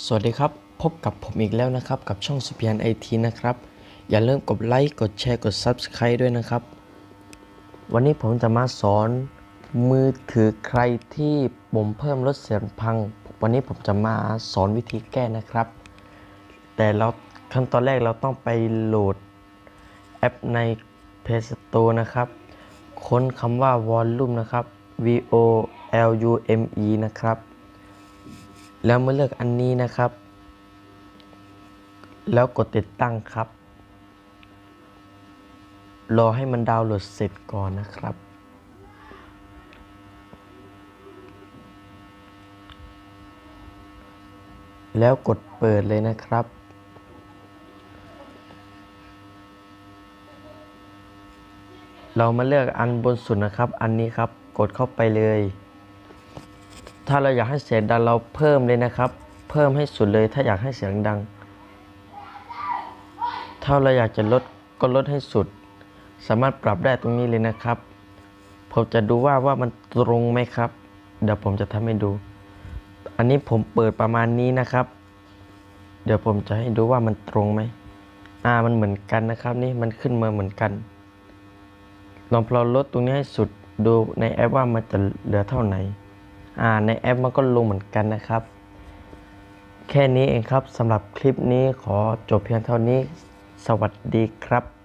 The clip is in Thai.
สวัสดีครับ พบกับผมอีกแล้วนะครับ กับช่องสุพียนไอทีนะครับ อย่าลืมกดไลค์กดแชร์กด Subscribe ด้วยนะครับ วันนี้ผมจะมาสอนมือถือใครที่ปุ่มเพิ่มลดเสียงพัง วันนี้ผมจะมาสอนวิธีแก้นะครับ แต่เราขั้นตอนแรกเราต้องไปโหลดแอปใน Play Store นะครับ ค้นคำว่า Volume นะครับ V O L U M E นะครับ แล้วเมื่อเลือกอันนี้นะครับ แล้วกดติดตั้งครับ รอให้มันดาวน์โหลดเสร็จก่อนนะครับ แล้วกดเปิดเลยนะครับเรามาเลือกอันบนสุดนะครับ อันนี้ครับ กดเข้าไปเลย ถ้าเราอยากให้เสียงดังเราเพิ่มเลยนะครับ เพิ่มให้สุดเลยถ้าอยากให้เสียงดัง ถ้าเราอยากจะลดก็ลดให้สุด สามารถปรับได้ตรงนี้เลยนะครับ ผมจะดูว่าว่ามันตรงไหมครับ เดี๋ยวผมจะทำให้ดู อันนี้ผมเปิดประมาณนี้นะครับ เดี๋ยวผมจะให้ดูว่ามันตรงไหมอ่ามันเหมือนกันนะครับนี่มันขึ้นมาเหมือนกัน ลองเราลดตรงนี้ให้สุดดูในแอปว่ามันจะเหลือเท่าไหร่ ในแอปมันก็ลงเหมือนกันนะครับ แค่นี้เองครับสำหรับคลิปนี้ขอจบเพียงเท่านี้ สวัสดีครับ